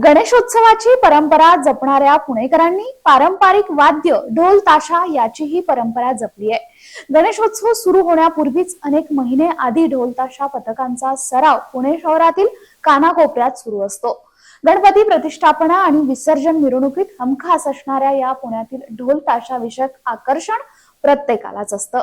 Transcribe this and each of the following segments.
गणेशोत्सवाची परंपरा जपणाऱ्या पुणेकरांनी पारंपरिक वाद्य ढोल ताशा याचीही परंपरा जपली आहे. गणेशोत्सव सुरू होण्यापूर्वीच अनेक महिने आधी ढोल ताशा पथकांचा सराव पुणे शहरातील कानाकोपऱ्यात सुरू असतो. गणपती प्रतिष्ठापना आणि विसर्जन मिरवणुकीत हमखास असणाऱ्या या पुण्यातील ढोल ताशा विषयक आकर्षण प्रत्येकालाच असतं.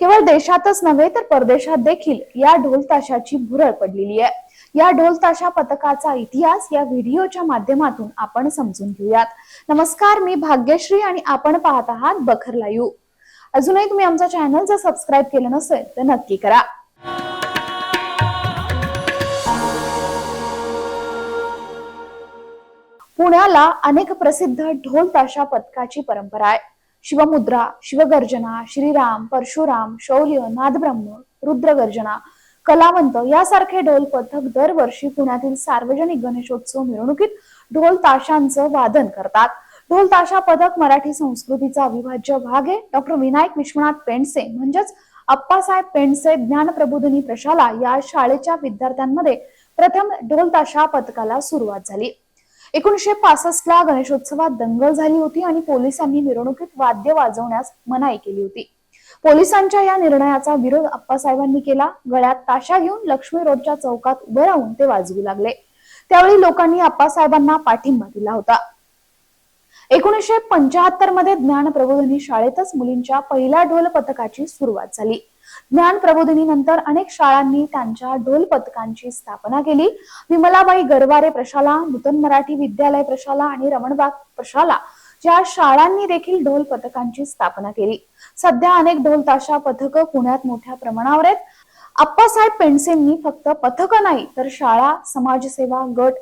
केवळ देशातच नव्हे तर परदेशात देखील या ढोल ताशाची भुरळ पडलेली आहे. या ढोल ताशा पथकाचा इतिहास या व्हिडिओच्या माध्यमातून आपण समजून घेऊयात. नमस्कार मी भाग्यश्री आणि आपण पाहत आहात बखर लाईव्ह. अजूनही तुम्ही आमचा चॅनल जर सबस्क्राईब केलं नसेल तर नक्की करा. पुण्याला अनेक प्रसिद्ध ढोल ताशा पथकाची परंपरा आहे. शिवमुद्रा शिवगर्जना श्रीराम परशुराम शौर्य नादब्रह्म रुद्रगर्जना कलावंत यासारखे ढोल पथक दरवर्षी पुण्यातील सार्वजनिक गणेशोत्सव मिरवणुकीत ढोल ताशांचं वादन करतात. ढोल ताशा पथक मराठी संस्कृतीचा अविभाज्य भाग आहे. डॉक्टर विनायक विश्वनाथ पेंडसे म्हणजेच अप्पासाहेब पेंडसे ज्ञान प्रबोधिनी प्रशाला या शाळेच्या विद्यार्थ्यांमध्ये प्रथम ढोल ताशा पथकाला सुरुवात झाली. एकोणीशे पासष्ट ला गणेशोत्सवात दंगल झाली होती आणि पोलिसांनी मिरवणुकीत वाद्य वाजवण्यास मनाई केली होती. पोलिसांच्या या निर्णयाचा विरोध अप्पासाहेबांनी केला. गळ्यात ताशा घेऊन लक्ष्मी रोडच्या चौकात उभे राहून ते वाजवू लागले. त्यावेळी लोकांनी अप्पासाहेबांना पाठिंबा दिला होता. एकोणीसशे पंचाहत्तरमध्ये ज्ञान प्रबोधिनी शाळेतच मुलींच्या पहिल्या ढोल पथकाची सुरुवात झाली. ज्ञान प्रबोधिनी नंतर अनेक शाळांनी त्यांच्या ढोल पथकांची स्थापना केली. विमलाबाई गरवारे प्रशाला नूतन मराठी विद्यालय प्रशाला आणि रमणबाग प्रशाला या शाळांनी देखील ढोल पथकांची स्थापना केली. सध्या अनेक ढोल ताशा पथक पुण्यात मोठ्या प्रमाणावर आहेत. आप्पासाहेब पेंडसेंनी फक्त पथक नाही तर शाळा समाजसेवा गट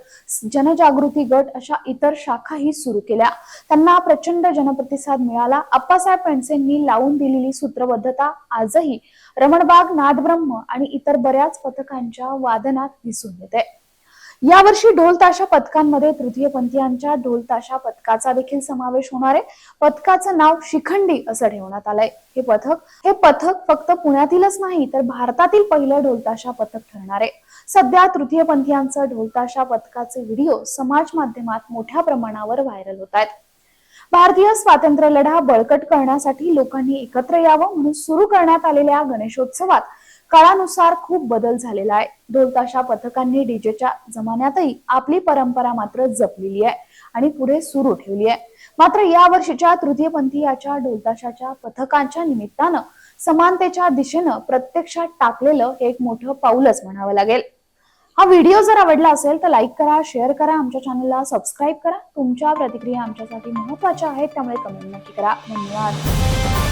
जनजागृती गट अशा इतर शाखाही सुरू केल्या. त्यांना प्रचंड जनप्रतिसाद मिळाला. आप्पासाहेब पेंडसेंनी लावून दिलेली सूत्रबद्धता आजही रमणबाग नादब्रह्म आणि इतर बऱ्याच पथकांच्या वादनात दिसून येते. यावर्षी ढोल ताशा पथकांमध्ये तृतीयपंथीयांच्या ढोल ताशा पथकाचा देखील समावेश होणार आहे. पथकाचं नाव शिखंडी असं ठेवण्यात आलंय. हे पथक हे पथक फक्त पुण्यातीलच नाही तर भारतातील पहिलं ढोलताशा पथक ठरणार आहे. सध्या तृतीयपंथीयांचं ढोलताशा पथकाचे व्हिडिओ समाज माध्यमात मोठ्या प्रमाणावर व्हायरल होत आहेत. भारतीय स्वातंत्र्य लढा बळकट करण्यासाठी लोकांनी एकत्र यावं म्हणून सुरू करण्यात आलेल्या गणेशोत्सवात काळानुसार खूप बदल झालेला आहे. ढोलताशा पथकांनी डीजेच्या जमान्यातही आपली परंपरा मात्र जपलेली आहे आणि पुढे सुरू ठेवली आहे. मात्र या वर्षीच्या तृतीयपंथीयाच्या ढोलताशाच्या पथकांच्या निमित्तानं समानतेच्या दिशेनं प्रत्यक्षात टाकलेलं हे एक मोठं पाऊलच म्हणावं लागेल. हा व्हिडिओ जर आवडला असेल तर लाईक करा शेअर करा आमच्या चॅनलला सबस्क्राईब करा. तुमच्या प्रतिक्रिया आमच्यासाठी महत्त्वाच्या आहेत त्यामुळे कमेंट नक्की करा. धन्यवाद.